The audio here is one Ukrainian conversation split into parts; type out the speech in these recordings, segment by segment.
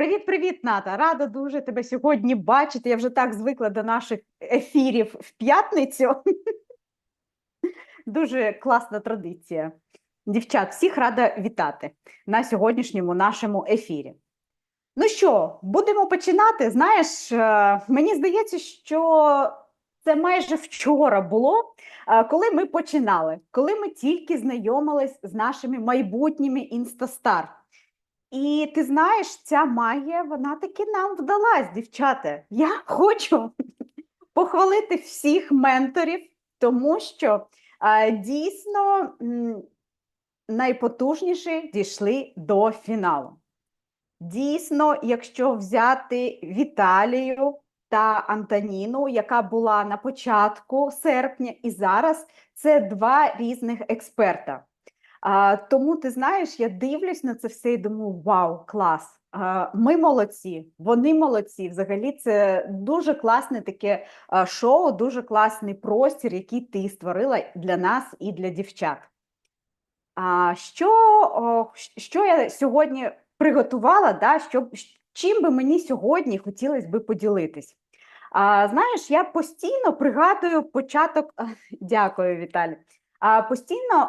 Привіт-привіт, Ната! Рада дуже тебе сьогодні бачити. Я вже так звикла до наших ефірів в п'ятницю. Дуже класна традиція. Дівчат, всіх рада вітати на сьогоднішньому нашому ефірі. Ну що, будемо починати. Знаєш, е, мені здається, що це майже вчора було, е, коли ми починали, коли ми тільки знайомились з нашими майбутніми інстастар. І ти знаєш, ця магія, вона таки нам вдалась, дівчата. Я хочу похвалити всіх менторів, тому що а, дійсно м, найпотужніші дійшли до фіналу. Дійсно, якщо взяти Віталію та Антоніну, яка була на початку серпня, і зараз це два різних експерта. А, тому ти знаєш, я дивлюсь на це все і думаю: вау, клас! Ми молодці, вони молодці. Взагалі, це дуже класне таке шоу, дуже класний простір, який ти створила для нас і для дівчат. А, що, що я сьогодні приготувала, да, щоб, чим би мені сьогодні хотілося би поділитись? А, знаєш, я постійно пригадую початок. Дякую, Віталій. А, постійно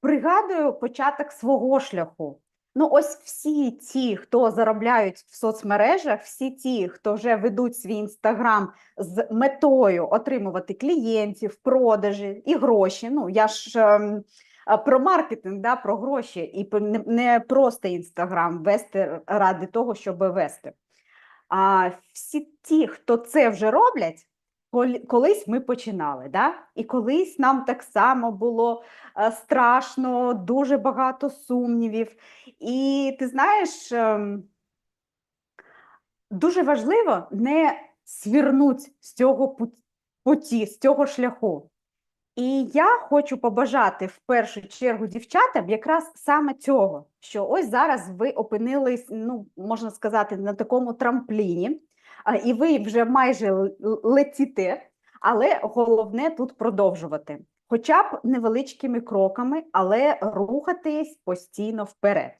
пригадую початок свого шляху. Ну, ось всі ті, хто заробляють в соцмережах, всі ті, хто вже ведуть свій інстаграм з метою отримувати клієнтів, продажі і гроші. Ну, я ж ем, а, про маркетинг, да, про гроші, і не, не просто інстаграм вести ради того, щоб вести. А всі ті, хто це вже роблять, колись ми починали, да? і колись нам так само було е, страшно, дуже багато сумнівів. І ти знаєш, ем, дуже важливо не свірнути з цього пут- путі, з цього шляху. І я хочу побажати в першу чергу дівчатам якраз саме цього, що ось зараз ви опинились, ну можна сказати, на такому трампліні, і ви вже майже летіте, але головне тут продовжувати. Хоча б невеличкими кроками, але рухатись постійно вперед.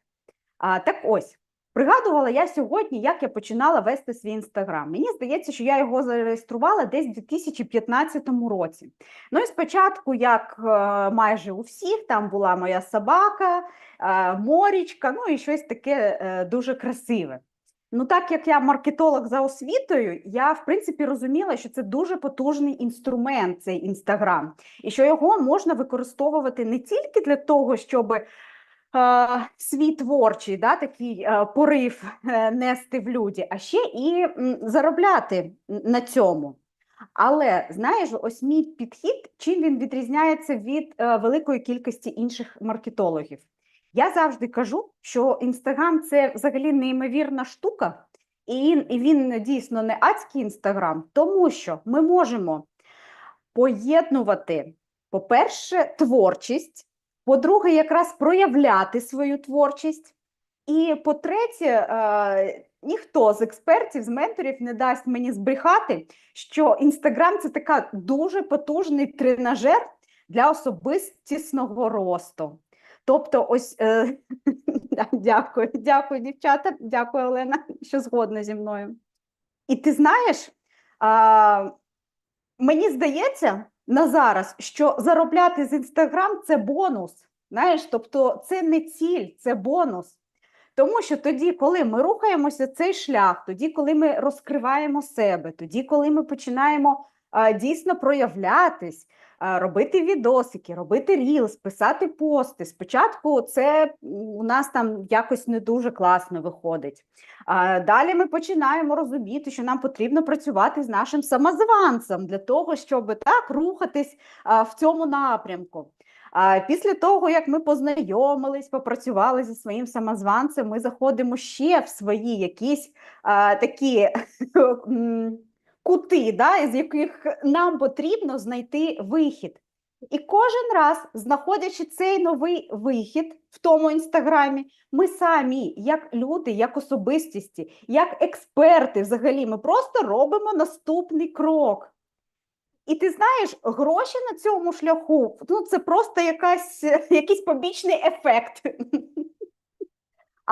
А, так ось, пригадувала я сьогодні, як я починала вести свій інстаграм. Мені здається, що я його зареєструвала десь у 2015 році. Ну і спочатку, як е, майже у всіх, там була моя собака, е, морічка, ну і щось таке е, дуже красиве. Ну, так як я маркетолог за освітою, я в принципі розуміла, що це дуже потужний інструмент, цей інстаграм, і що його можна використовувати не тільки для того, щоб е, свій творчий да, такий е, порив е, нести в люди, а ще і м, заробляти на цьому. Але знаєш, ось мій підхід, чим він відрізняється від е, великої кількості інших маркетологів. Я завжди кажу, що Інстаграм це взагалі неймовірна штука, і він, дійсно не адський інстаграм, тому що ми можемо поєднувати, по-перше, творчість, по-друге, якраз проявляти свою творчість. І по-третє, е, ніхто з експертів, з менторів не дасть мені збрехати, що Інстаграм це така дуже потужний тренажер для особистісного росту. Тобто, ось е, дякую, дякую, дівчата, дякую, Олена, що згодна зі мною. І ти знаєш, а, мені здається на зараз, що заробляти з Інстаграм це бонус. Знаєш, тобто це не ціль, це бонус. Тому що тоді, коли ми рухаємося цей шлях, тоді, коли ми розкриваємо себе, тоді, коли ми починаємо а, дійсно проявлятись, робити відосики, робити рілс, писати пости. Спочатку це у нас там якось не дуже класно виходить. Далі ми починаємо розуміти, що нам потрібно працювати з нашим самозванцем для того, щоб так рухатись в цьому напрямку. А після того, як ми познайомились, попрацювали зі своїм самозванцем, ми заходимо ще в свої якісь а, такі кути, да, з яких нам потрібно знайти вихід. І кожен раз, знаходячи цей новий вихід в тому інстаграмі, ми самі, як люди, як особистісті, як експерти, взагалі, ми просто робимо наступний крок. І ти знаєш, гроші на цьому шляху ну це просто якась, якийсь побічний ефект.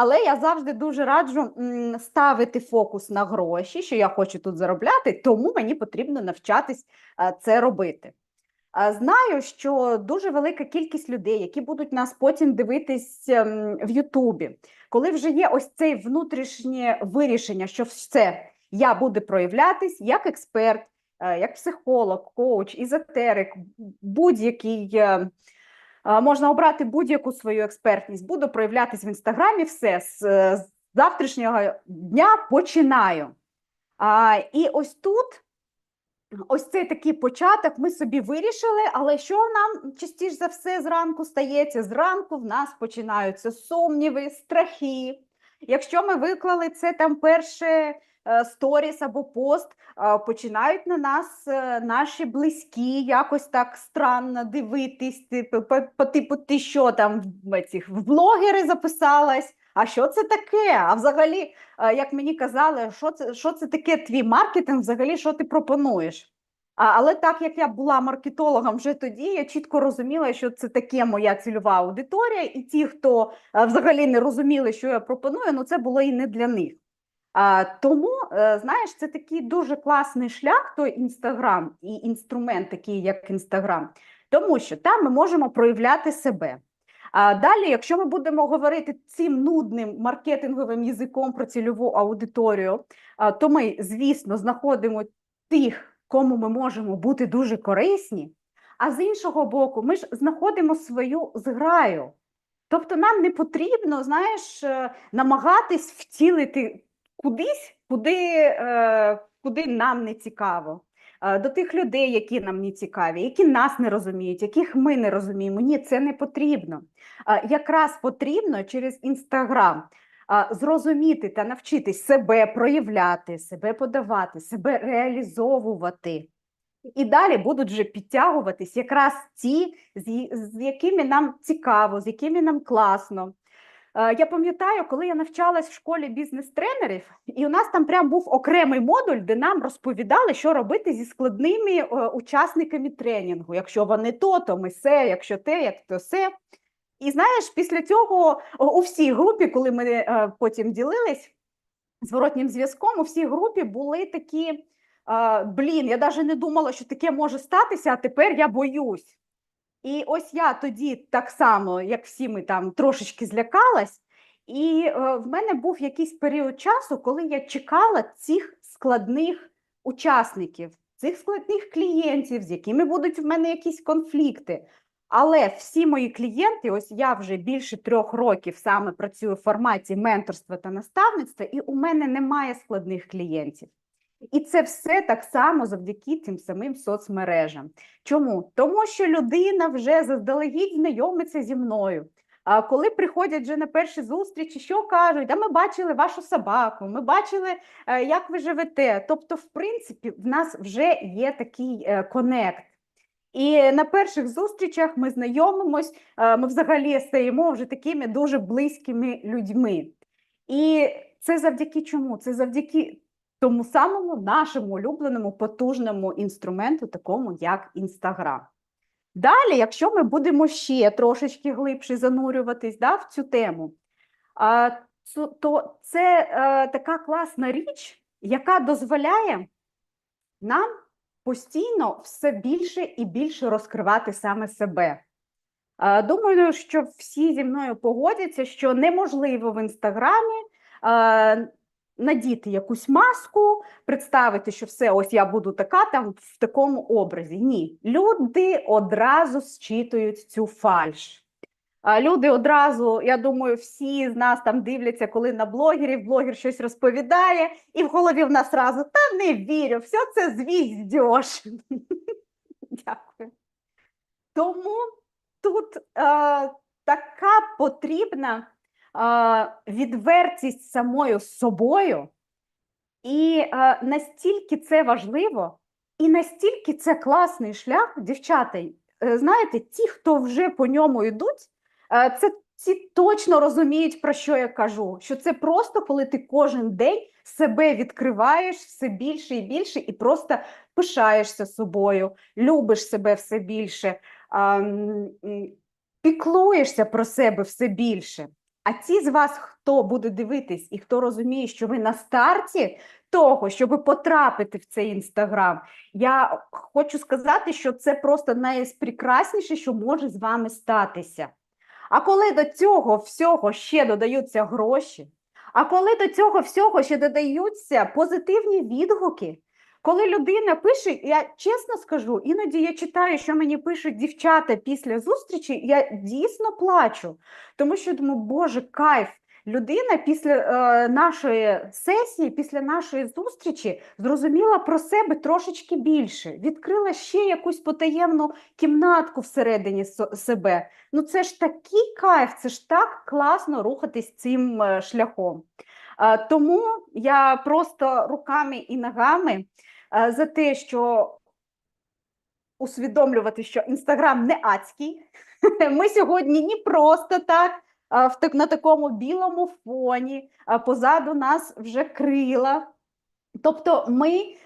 Але я завжди дуже раджу ставити фокус на гроші, що я хочу тут заробляти, тому мені потрібно навчатись е, це робити. Е, Знаю, що дуже велика кількість людей, які будуть нас потім дивитись ем, в Ютубі, коли вже є ось це внутрішнє вирішення, що все, я буду проявлятись як експерт, е, як психолог, коуч, ізотерик, будь-який. Можна обрати будь-яку свою експертність, буду проявлятись в інстаграмі. Все з, з завтрашнього дня починаю. А, і ось тут ось цей такий початок ми собі вирішили, але що нам частіше за все зранку стається? Зранку в нас починаються сумніви, страхи. Якщо ми виклали це там перше сторіс або пост, е, починають на нас е, наші близькі якось так странно дивитись, типу, по, типу, ти що там в цих блогери записалась? А що це таке? А взагалі, е, як мені казали, що це, що це таке твій маркетинг, взагалі, що ти пропонуєш? А, але так як я була маркетологом вже тоді, я чітко розуміла, що це таке моя цільова аудиторія, і ті, хто е, взагалі не розуміли, що я пропоную, ну це було і не для них. Тому, е, знаєш, це такий дуже класний шлях, той інстаграм і інструмент, такий як інстаграм, тому що там ми можемо проявляти себе. А далі, якщо ми будемо говорити цим нудним маркетинговим язиком про цільову аудиторію, то ми, звісно, знаходимо тих, кому ми можемо бути дуже корисні. А з іншого боку, ми ж знаходимо свою зграю. Тобто нам не потрібно, знаєш, е, намагатись втілити кудись, куди, е, куди нам не цікаво. Е, До тих людей, які нам не цікаві, які нас не розуміють, яких ми не розуміємо. Ні, це не потрібно. Е, Якраз потрібно через Інстаграм зрозуміти та навчитись себе проявляти, себе подавати, себе реалізовувати. І далі будуть вже підтягуватись якраз ті, з якими нам цікаво, з якими нам класно. Е, Я пам'ятаю, коли я навчалась в школі бізнес-тренерів, і у нас там прям був окремий модуль, де нам розповідали, що робити зі складними е, учасниками тренінгу. Якщо вони то, то ми се, якщо те, як то се. І знаєш, після цього у всій групі, коли ми е, потім ділились зворотнім зв'язком, у всій групі були такі: блін, я навіть не думала, що таке може статися, а тепер я боюсь. І ось я тоді так само, як всі ми там трошечки злякалась, і е, в мене був якийсь період часу, коли я чекала цих складних учасників, цих складних клієнтів, з якими будуть в мене якісь конфлікти. Але всі мої клієнти, ось я вже більше трьох років саме працюю в форматі менторства та наставництва, і у мене немає складних клієнтів. І це все так само завдяки тим самим соцмережам. Чому? Тому що людина вже заздалегідь знайомиться зі мною. А коли приходять вже на перші зустрічі, що кажуть? А ми бачили вашу собаку, ми бачили, е, як ви живете. Тобто, в принципі, в нас вже є такий е, конект. І на перших зустрічах ми знайомимось, е, ми взагалі стаємо вже такими дуже близькими людьми. І це завдяки чому? Це завдяки тому самому нашому улюбленому потужному інструменту, такому як Інстаграм. Далі, якщо ми будемо ще трошечки глибше занурюватись да, в цю тему, то це е, така класна річ, яка дозволяє нам постійно все більше і більше розкривати саме себе. Думаю, що всі зі мною погодяться, що неможливо в інстаграмі надіти якусь маску, представити, що все, ось я буду така там в такому образі. Ні, люди одразу зчитують цю фальш. Люди одразу, я думаю, всі з нас там дивляться, коли на блогерів, блогер щось розповідає, і в голові в нас разу та не вірю, все це звіздьош. Дякую. Тому тут е, така потрібна відвертість самою собою, і настільки це важливо, і настільки це класний шлях, дівчата. е, Знаєте, ті, хто вже по ньому йдуть, е, це ці точно розуміють, про що я кажу. Що це просто коли ти кожен день себе відкриваєш все більше і більше, і просто пишаєшся собою, любиш себе все більше, піклуєшся про себе все більше. А ті з вас, хто буде дивитись і хто розуміє, що ви на старті того, щоб потрапити в цей інстаграм, я хочу сказати, що це просто найпрекрасніше, що може з вами статися. А коли до цього всього ще додаються гроші, а коли до цього всього ще додаються позитивні відгуки, коли людина пише, я чесно скажу, іноді я читаю, що мені пишуть дівчата після зустрічі, я дійсно плачу, тому що думаю, Боже, кайф. Людина після е, нашої сесії, після нашої зустрічі зрозуміла про себе трошечки більше, відкрила ще якусь потаємну кімнатку всередині себе. Ну це ж такий кайф, це ж так класно рухатись цим е, шляхом. Е, Тому я просто руками і ногами е, за те, що усвідомлювати, що Інстаграм не адський. Ми сьогодні не просто так. в так- на такому білому фоні, позаду нас вже крила. Тобто ми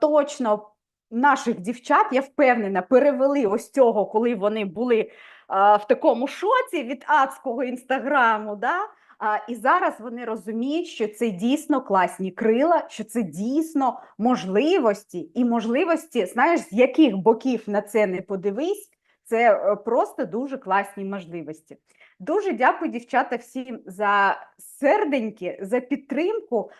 точно наших дівчат, я впевнена, перевели ось цього, коли вони були в такому шоці від адського інстаграму. Да? І зараз вони розуміють, що це дійсно класні крила, що це дійсно можливості, і можливості, знаєш, з яких боків на це не подивись, це е, просто дуже класні можливості. Дуже дякую, дівчата, всім за серденьки, за підтримку.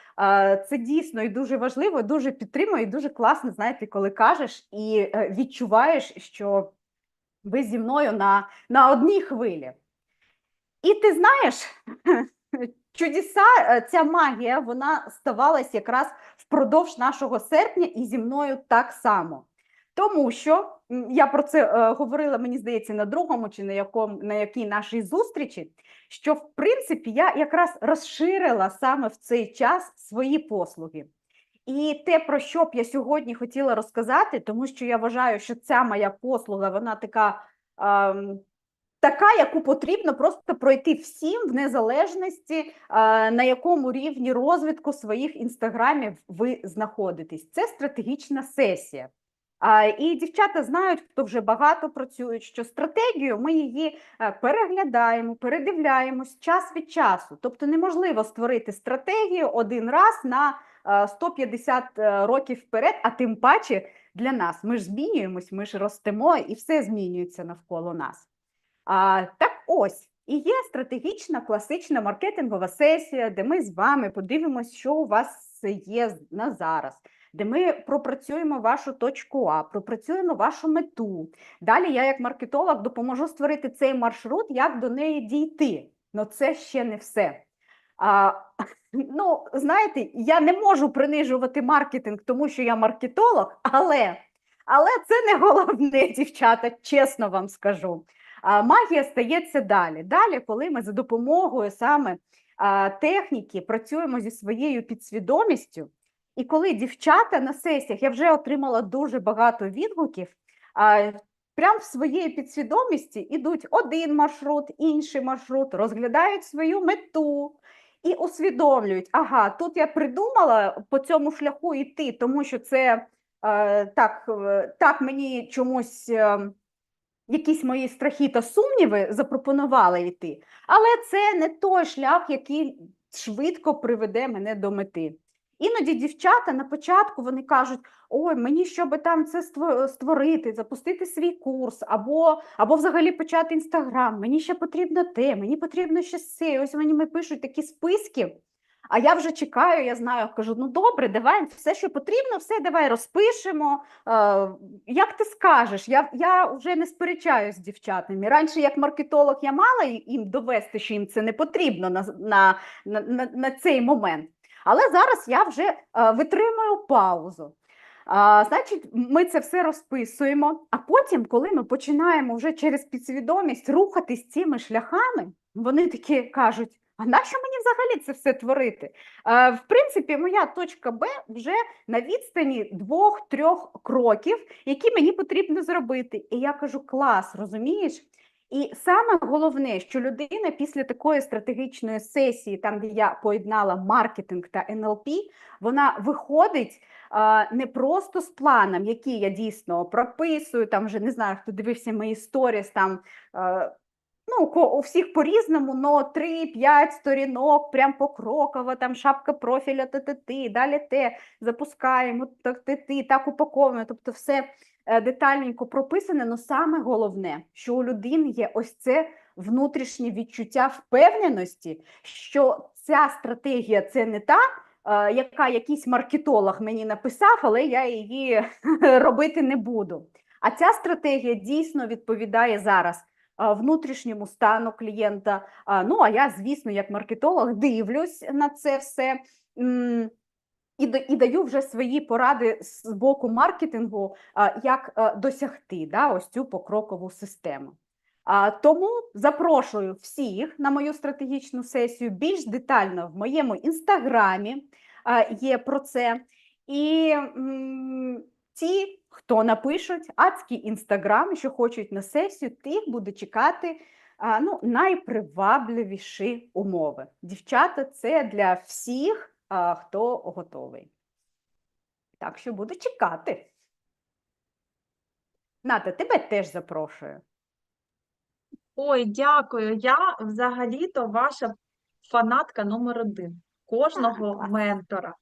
Це дійсно і дуже важливо, дуже підтримую, і дуже класно, знаєте, коли кажеш і е, відчуваєш, що ви зі мною на, на одній хвилі. І ти знаєш, чудеса, е, ця магія, вона ставалась якраз впродовж нашого серпня і зі мною так само. Тому що я про це е, говорила, мені здається, на другому чи на якому на якій нашій зустрічі, що в принципі я якраз розширила саме в цей час свої послуги. І те, про що б я сьогодні хотіла розказати, тому що я вважаю, що ця моя послуга, вона така, ем, така, яку потрібно просто пройти всім в незалежності, е, на якому рівні розвитку своїх інстаграмів ви знаходитесь. Це стратегічна сесія. І дівчата знають, хто вже багато працюють, що стратегію ми її е, переглядаємо, передивляємось час від часу. Тобто неможливо створити стратегію один раз на е, 150 е, років вперед, а тим паче для нас. Ми ж змінюємось, ми ж ростемо і все змінюється навколо нас. А, Так ось. І є стратегічна класична маркетингова сесія, де ми з вами подивимося, що у вас є на зараз, де ми пропрацюємо вашу точку А, пропрацюємо вашу мету. Далі я, як маркетолог, допоможу створити цей маршрут, як до неї дійти. Ну це ще не все. А, ну, знаєте, я не можу принижувати маркетинг, тому що я маркетолог, але, але це не головне, дівчата, чесно вам скажу. Магія стається далі. Далі, коли ми за допомогою саме техніки працюємо зі своєю підсвідомістю, і коли дівчата на сесіях, я вже отримала дуже багато відгуків, прям в своєї підсвідомості ідуть один маршрут, інший маршрут, розглядають свою мету і усвідомлюють, ага, тут я придумала по цьому шляху йти, тому що це е, так, е, так мені чомусь. е, Якісь мої страхи та сумніви запропонували йти, але це не той шлях, який швидко приведе мене до мети. Іноді дівчата на початку вони кажуть: ой, мені щоб там це ство- створити, запустити свій курс, або, або взагалі почати інстаграм, мені ще потрібно те, мені потрібно ще це. Ось мені пишуть такі списки. А я вже чекаю, я знаю, кажу: ну добре, давай все, що потрібно, все давай розпишемо. Е, як ти скажеш? Я, я вже не сперечаюсь з дівчатами. Раніше, як маркетолог, я мала їм довести, що їм це не потрібно на, на, на, на, цей момент. Але зараз я вже е, витримую паузу. А, значить, ми це все розписуємо. А потім, коли ми починаємо вже через підсвідомість рухатись цими шляхами, вони такі кажуть: а нащо мені взагалі це все творити? Е, в принципі, моя точка Б вже на відстані двох-трьох кроків, які мені потрібно зробити. І я кажу: клас, розумієш? І саме головне, що людина після такої стратегічної сесії, там де я поєднала маркетинг та НЛП, вона виходить а, не просто з планом, який я дійсно прописую, там вже не знаю, хто дивився мої сторіс, там. е, Ну, у всіх по-різному, но 3-5 сторінок, прям покроково, там шапка профіля, ти-ти-ти, далі те, запускаємо, ти-ти, так упаковуємо. Тобто все е, детальненько прописане, але саме головне, що у людини є ось це внутрішнє відчуття впевненості, що ця стратегія це не та, е, яка якийсь маркетолог мені написав, але я її робити не буду. А ця стратегія дійсно відповідає зараз внутрішньому стану клієнта. Ну, а я, звісно, як маркетолог дивлюсь на це все і, даю вже свої поради з боку маркетингу, як досягти да, ось цю покрокову систему. Тому запрошую всіх на мою стратегічну сесію більш детально в моєму інстаграмі є про це. І ті, хто напишуть адський інстаграм, що хочуть на сесію, тих буде чекати а, ну, найпривабливіші умови. Дівчата, це для всіх, а, хто готовий. Так що буду чекати. Ната, тебе теж запрошую. Ой, дякую. Я взагалі-то ваша фанатка номер один кожного ментора.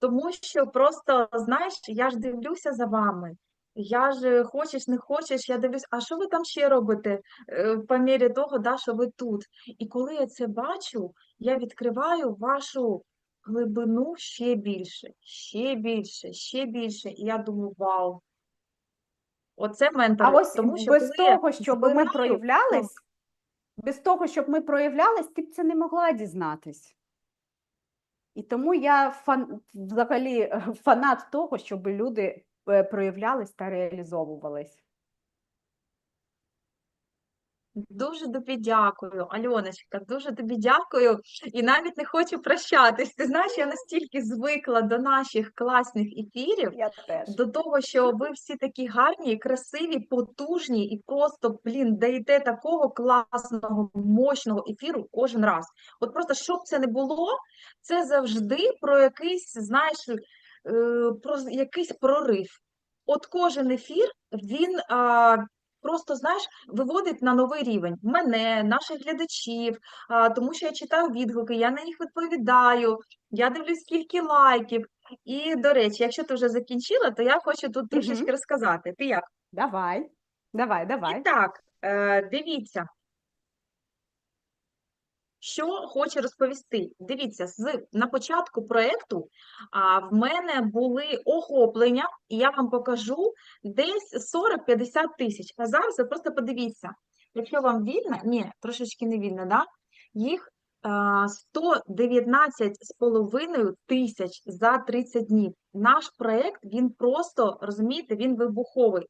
Тому що просто, знаєш, я ж дивлюся за вами. Я ж хочеш, не хочеш, я дивлюсь, а що ви там ще робите е, по мірі того, да, що ви тут. І коли я це бачу, я відкриваю вашу глибину ще більше, ще більше, ще більше. І я думаю, вау. Оце А ось Тому що без того, щоб ми збираю, проявлялись, без того, щоб ми проявлялись, ти б це не могла дізнатись. І тому я фан, взагалі е, фанат того, щоб люди е, проявлялись та реалізовувались. Дуже тобі дякую, Альоночка, дуже тобі дякую. І навіть не хочу прощатись. Ти знаєш, я настільки звикла до наших класних ефірів, Я теж. до того, що ви всі такі гарні, красиві, потужні і просто, блін, даєте такого класного, мощного ефіру кожен раз. От просто що б це не було, це завжди про якийсь, знаєш, е, про якийсь прорив. От кожен ефір, він а, просто, знаєш, виводить на новий рівень мене, наших глядачів, тому що я читаю відгуки, я на них відповідаю, я дивлюсь, скільки лайків. І, до речі, якщо ти вже закінчила, то я хочу тут трошечки розказати. Ти як? Давай, давай, І давай. так, е, дивіться. Що хочу розповісти? Дивіться, з, на початку проєкту в мене були охоплення, і я вам покажу десь 40-50 тисяч. А зараз ви просто подивіться, якщо вам вільно, ні, трошечки не вільно, да? їх а, 119 з половиною тисяч за 30 днів. Наш проєкт, він просто, розумієте, він вибуховий.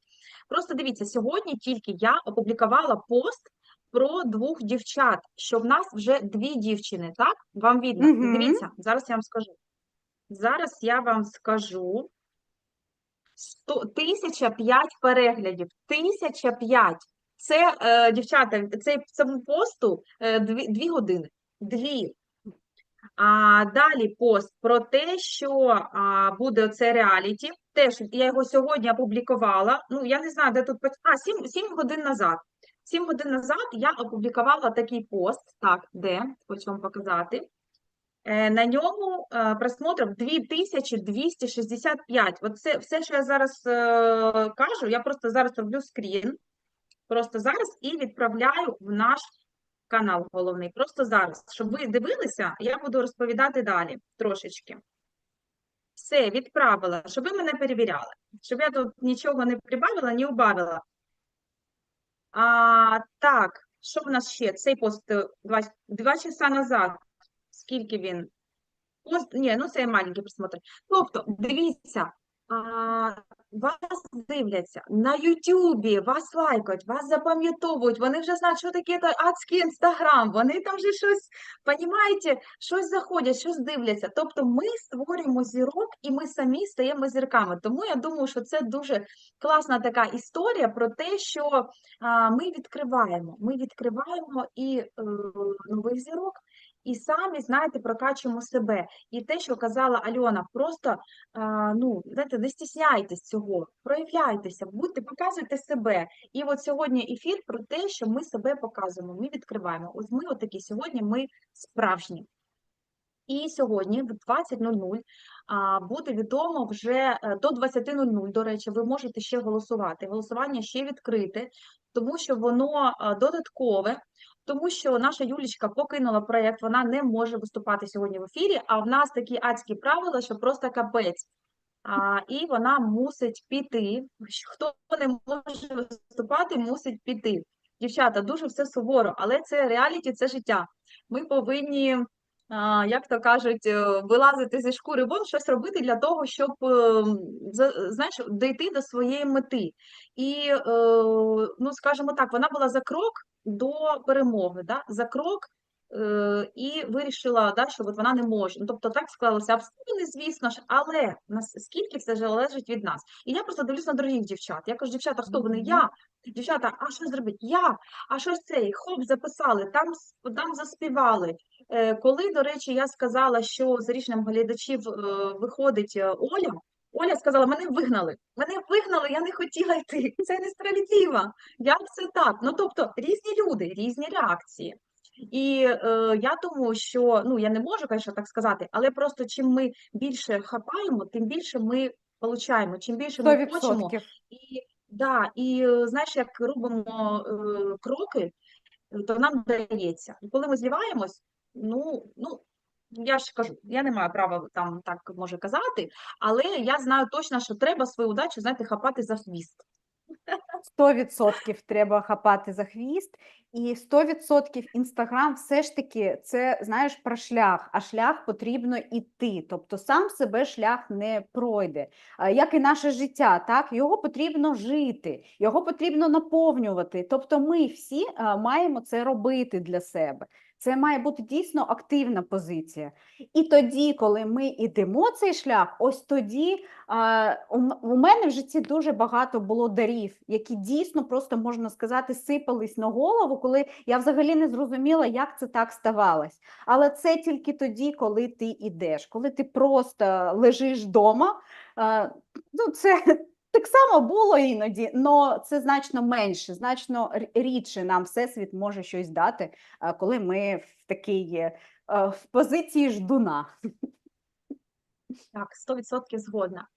Просто дивіться, сьогодні тільки я опублікувала пост про двох дівчат, що в нас вже дві дівчини, так? Вам видно? Мгм. Дивіться, зараз я вам скажу. Зараз я вам скажу. 100, 1005 переглядів. 1005. Це, е, дівчата, цей, цьому посту е, дві, дві години. Дві. А далі пост про те, що а, буде оце реаліті. Теж я його сьогодні опублікувала. Ну, я не знаю, де тут А, 7, 7 годин назад. 7 годин назад я опублікувала такий пост. Так, де? Хочу вам показати. Е, На ньому е, просмотрів 2265. От це все, що я зараз е, кажу, я просто зараз роблю скрін. Просто зараз і відправляю в наш канал головний. Просто зараз, щоб ви дивилися, я буду розповідати далі трошечки. Все, відправила, щоб ви мене перевіряли, щоб я тут нічого не прибавила, не убавила. А, так, що в нас ще? Цей пост е, два, два часа назад. Скільки він? Пост, ні, ну це маленький просмотр. Тобто, дивіться, а, вас дивляться на Ютубі, вас лайкають, вас запам'ятовують, вони вже знають, що таке та адський інстаграм, вони там вже щось, понімаєте, щось заходять, щось дивляться. Тобто ми створюємо зірок і ми самі стаємо зірками. Тому я думаю, що це дуже класна така історія про те, що а, ми відкриваємо, ми відкриваємо і е, нових зірок, і самі, знаєте, прокачуємо себе. І те, що казала Альона, просто ну, знаєте, не стісняйтесь цього, проявляйтеся, будьте, показуйте себе. І от сьогодні ефір про те, що ми себе показуємо, ми відкриваємо. Ось ми отакі сьогодні, ми справжні. І сьогодні в 20.00 а, буде відомо вже е, до 20.00, до речі, ви можете ще голосувати. Голосування ще відкрите, тому що воно а, додаткове, тому що наша Юлічка покинула проєкт, вона не може виступати сьогодні в ефірі, а в нас такі адські правила, що просто капець. А, і вона мусить піти. Хто не може виступати, мусить піти. Дівчата, дуже все суворо, але це реаліті, це життя. Ми повинні як то кажуть, е, вилазити зі шкури вон, щось робити для того, щоб е, знаєш, дійти до своєї мети. І, е, ну, скажімо так, вона була за крок до перемоги, да? за крок і вирішила, да, що от вона не може. Ну, тобто так склалося обставини, звісно ж, але наскільки це залежить від нас. І я просто дивлюсь на дорогих дівчат. Я кажу, дівчата, хто вони? Я. Дівчата, а що зробити? Я. А що ж цей? Хоп, записали, там, там заспівали. Е, Коли, до речі, я сказала, що за рішенням глядачів е, виходить е, Оля, Оля сказала, мене вигнали. Мене вигнали, я не хотіла йти. Це несправедливо. Як це так? Ну, тобто, різні люди, різні реакції. І е, я тому, що ну я не можу, звісно, так сказати, але просто чим ми більше хапаємо, тим більше ми получаємо. Чим більше ми хочемо, і да, і е, знаєш, як робимо е, кроки, то нам дається. І коли ми зливаємось, ну, ну, я ж кажу, я не маю права там так може казати, але я знаю точно, що треба свою удачу, знаєте, хапати за хвіст. Сто відсотків треба хапати за хвіст, і сто відсотків інстаграм все ж таки це знаєш про шлях, а шлях потрібно іти. Тобто сам себе шлях не пройде. Як і наше життя, так його потрібно жити, його потрібно наповнювати. Тобто, ми всі маємо це робити для себе. Це має бути дійсно активна позиція. І тоді, коли ми йдемо цей шлях, ось тоді у, мене в житті дуже багато було дарів, які дійсно просто можна сказати сипались на голову, коли я взагалі не зрозуміла, як це так ставалось. Але це тільки тоді, коли ти йдеш, коли ти просто лежиш вдома. Ну, це так само було іноді, але це значно менше, значно рідше нам всесвіт може щось дати, коли ми в такій е, в позиції ждуна. Так, 100% згодна.